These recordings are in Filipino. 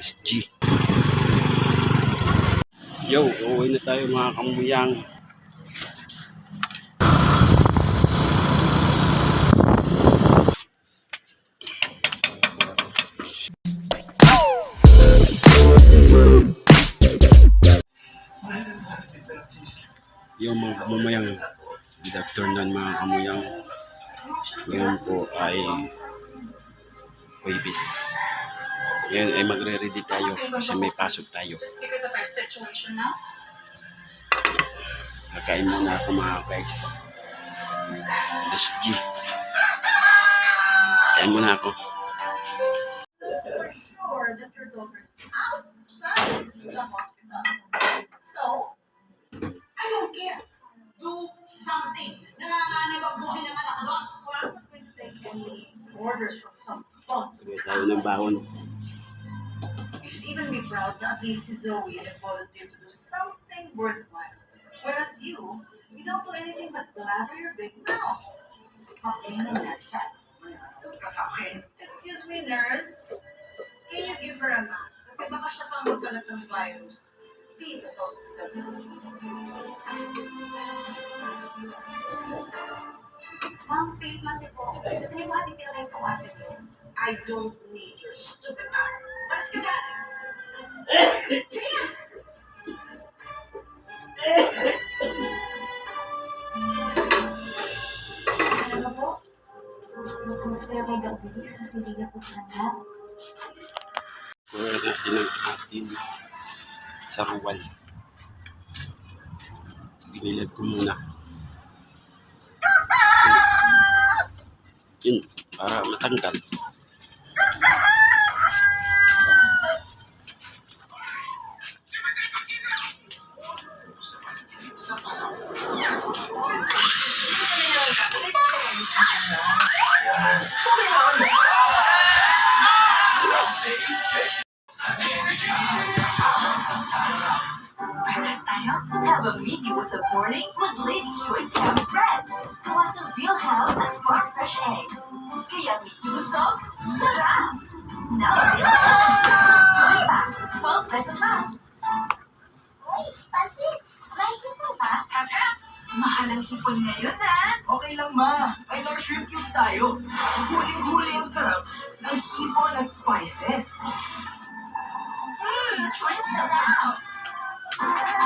SG. Yo, uuwi na tayo mga kambuyang. Yung mga kamumayang, good afternoon mga kamuyang. Ngayon po ay Huwebis. Ngayon ay magre-ready tayo kasi may pasok tayo. Kakain muna ako mga guys. SG. Kain muna ako. Outside the at least si Zoe had volunteered to do something worthwhile. Whereas you, you don't do anything but blather your big mouth. Okay, nangyari siya. Excuse me, nurse. Can you give her a mask? Kasi baka siya pang magkalat ng virus dito sa hospital. Ma'am, face mask po. Gusto niyo po ating sa niyo? I don't need your stupid mask. Kuha natin ang ating saruwal. Binilad ko muna. Yun, para matanggal.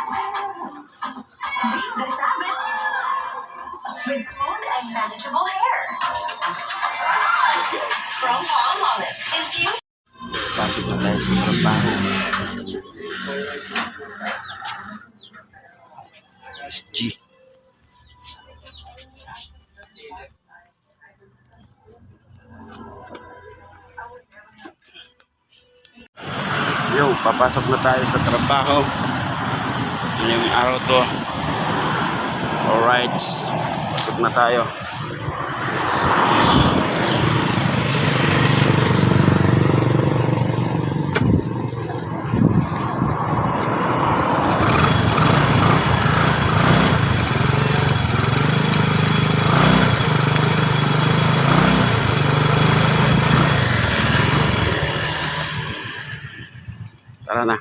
Beat the savage with smooth and manageable hair. From Palmolive, infused Pasok na tayo sa trabaho. SG. Yo, papasok na tayo sa trabaho. Ngayong araw to. Alright, pasok na tayo. Tara na.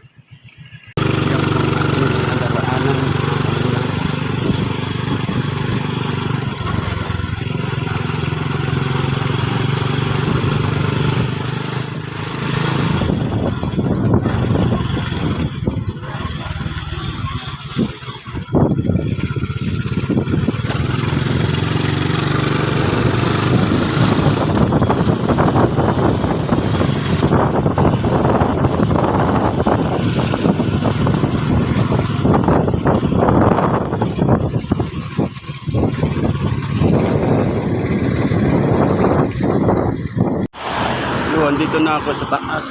Yun, dito na ako sa taas.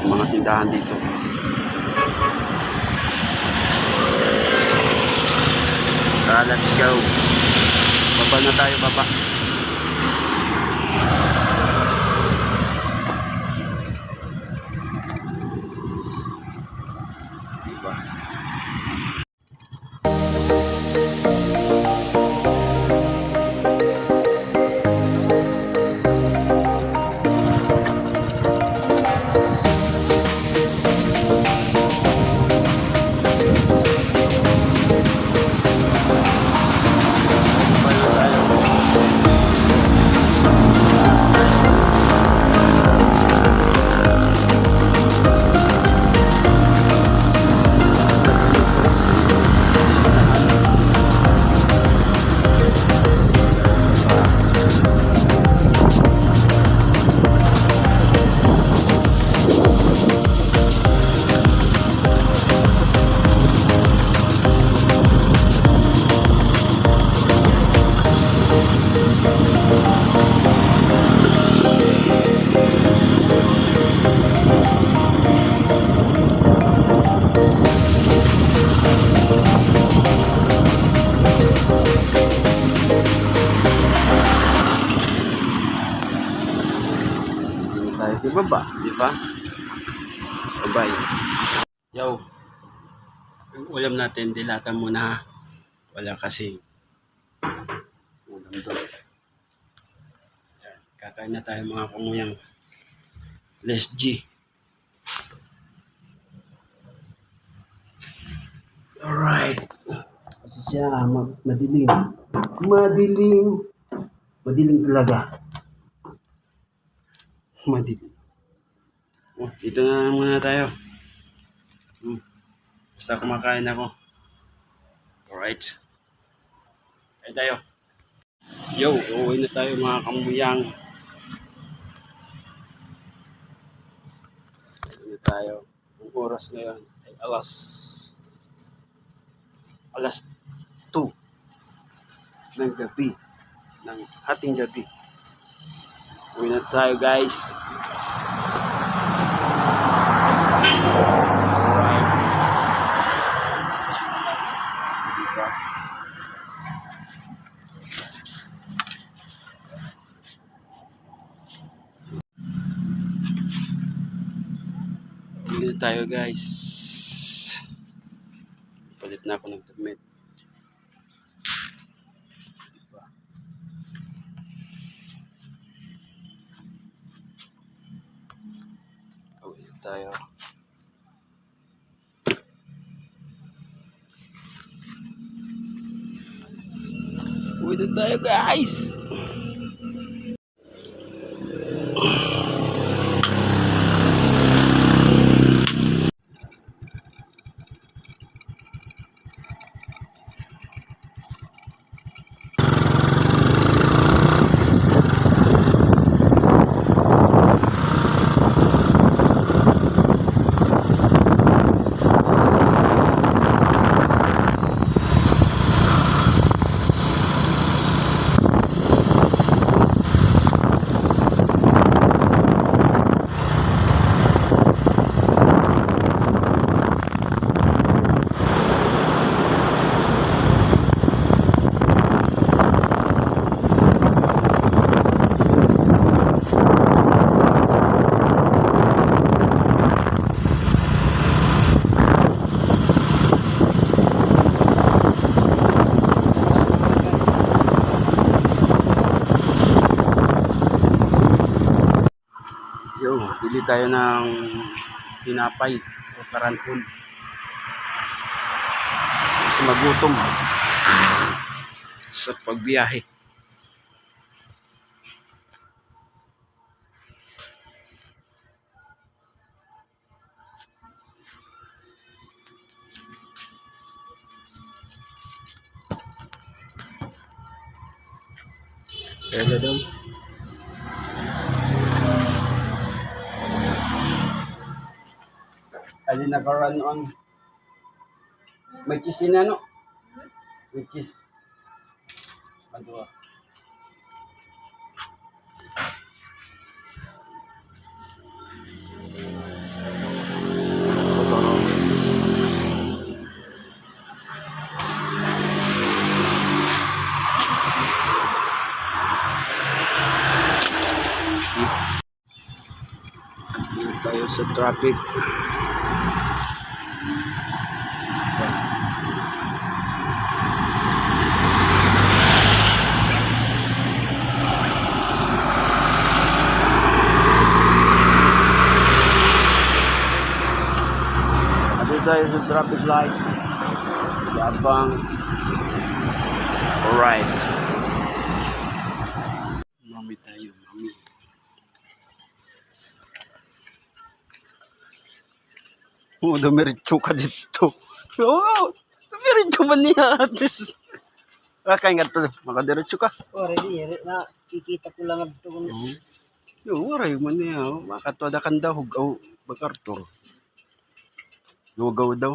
Mga tindahan dito. Tara, let's go. Baba na tayo, baba. baba, ba? Bye-bye. Yo, yung ulam natin, dilatan mo na. Wala kasi ulam doon. Yan, Kakain na tayo mga kumuyang. Let's G. Alright. Kasi siya, ma- madilim. Madilim. Madilim talaga. Madilim. Oh, dito na muna tayo. Hmm. Basta kumakain ako. Alright. Ay tayo. Yo, uuwi na tayo mga kambuyang. Uuwi na tayo. Ang oras ngayon ay alas alas 2 ng gabi ng hating gabi. Uwi na tayo guys. Na tayo guys. Palit na ako ng? Uwi na tayo. Na tayo guys! Yo, bili tayo ng tinapay o karanton. Kasi magutom sa pagbiyahe. Kaya daw. Ali naka-run on. May cheese yun ano? May cheese. Dito tayo sa traffic. Dito tayo sa traffic light. Yabang. Alright. Mami tayo, mami. Oh, dumiretso ka dito. Oh, dumiretso man niya. Kakain nga to, makadiretso ka. Oh, ready, ready na kikita ko lang ito kung Oo. Yo, waray man niya. Makatwada kan daw, hugaw, bakartor. Hugaw daw.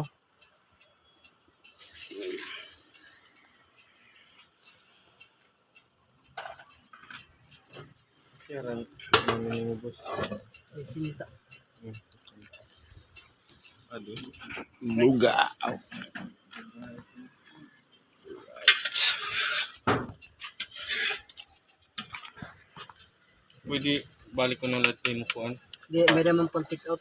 may sinta. Lugaw. Pwede balik ko na lahat kayo mo kuhan. Di, may naman pang take out.